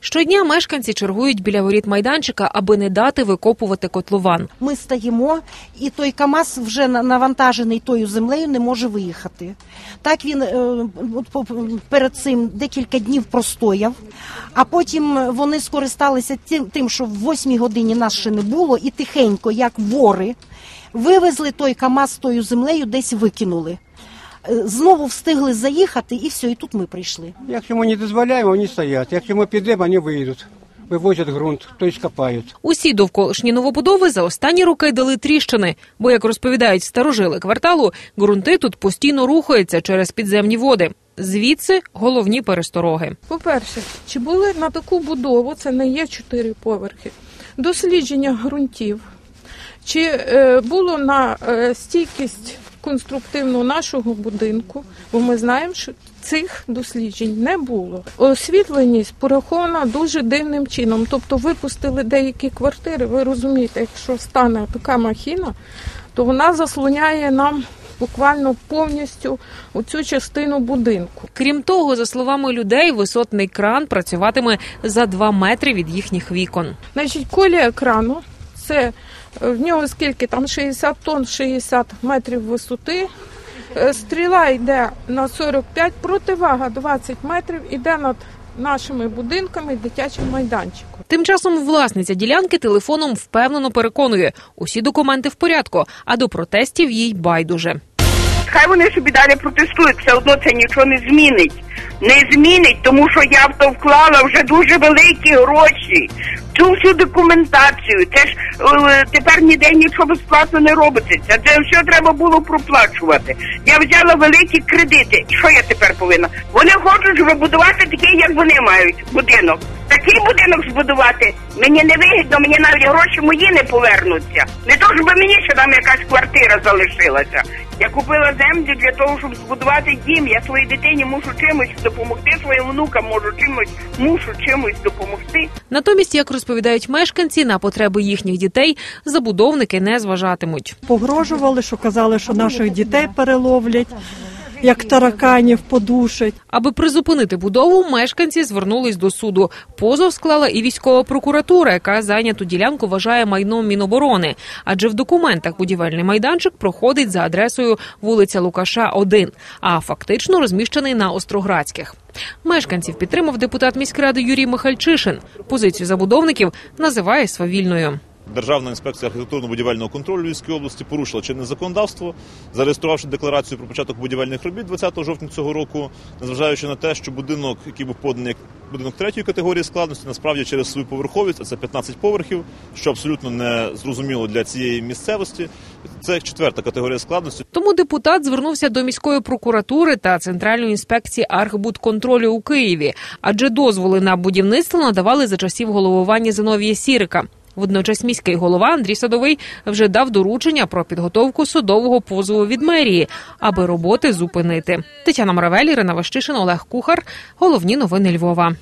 Щодня мешканці чергують біля воріт майданчика, аби не дати викопувати котлован. Ми стоїмо, і той КАМАЗ вже навантажений тою землею не може виїхати. Так він е, перед цим декілька днів простояв, а потім вони скористалися тим, що в 8 годині нас ще не було, і тихенько, як вори, вивезли той КАМАЗ тою землею, десь викинули. Знову встигли заїхати, і все, і тут ми прийшли. Якщо ми не дозволяємо, вони стоять. Якщо ми підемо, вони вийдуть. Вивозять ґрунт, тобто копають. Усі довколишні новобудови за останні роки дали тріщини, бо, як розповідають старожили кварталу, ґрунти тут постійно рухаються через підземні води. Звідси головні перестороги. По-перше, чи були на таку будову, це не є чотири поверхи, дослідження ґрунтів, чи е, було на е, стійкість конструктивну нашого будинку, бо ми знаємо, що цих досліджень не було. Освітленість порахована дуже дивним чином. Тобто випустили деякі квартири. Ви розумієте, якщо стане така махіна, то вона заслоняє нам буквально повністю оцю частину будинку. Крім того, за словами людей, висотний кран працюватиме за два метри від їхніх вікон. Значить, колія екрану це е, в нього скільки там 60 тонн, 60 метрів висоти. Е, Стріла йде на 45, противага 20 метрів, іде над нашими будинками, дитячим майданчиком. Тим часом власниця ділянки телефоном впевнено переконує, усі документи в порядку, а до протестів їй байдуже. Хай вони собі далі протестують, все одно це нічого не змінить. Не змінить, тому що я в то вклала вже дуже великі гроші. Цю всю документацію. Це ж е, тепер ніде нічого безплатно не робиться. Це все треба було проплачувати. Я взяла великі кредити. Що я тепер повинна? Вони хочуть вибудувати такий, як вони мають будинок. Такий будинок збудувати мені не вигідно, мені навіть гроші мої не повернуться. Не то, щоб мені ще там якась квартира залишилася. Я купила землю для того, щоб збудувати дім. Я своїй дитині мушу чимось допомогти, своїм внукам можу чимось, мушу чимось допомогти. Натомість, як розповідають мешканці, на потреби їхніх дітей забудовники не зважатимуть. погрожували, що казали, що наших дітей переловлять, як тараканів подушать. Аби призупинити будову, мешканці звернулись до суду. Позов склала і військова прокуратура, яка зайняту ділянку вважає майном Міноборони. Адже в документах будівельний майданчик проходить за адресою вулиця Лукаша, 1, а фактично розміщений на Остроградських. Мешканців підтримав депутат міськради Юрій Михальчишин. Позицію забудовників називає свавільною. Державна інспекція архітектурно-будівельного контролю Львівської області порушила чинне законодавство, зареєструвавши декларацію про початок будівельних робіт 20 жовтня цього року, незважаючи на те, що будинок, який був поданий як будинок третьої категорії складності, насправді через свою поверховість, а це 15 поверхів, що абсолютно не зрозуміло для цієї місцевості. Це четверта категорія складності. Тому депутат звернувся до міської прокуратури та центральної інспекції архбудконтролю у Києві, адже дозволи на будівництво надавали за часів головування Зиновія Сірика. Водночас міський голова Андрій Садовий вже дав доручення про підготовку судового позову від мерії, аби роботи зупинити. Тетяна Моравель, Ірина Ващишин, Олег Кухар. Головні новини Львова.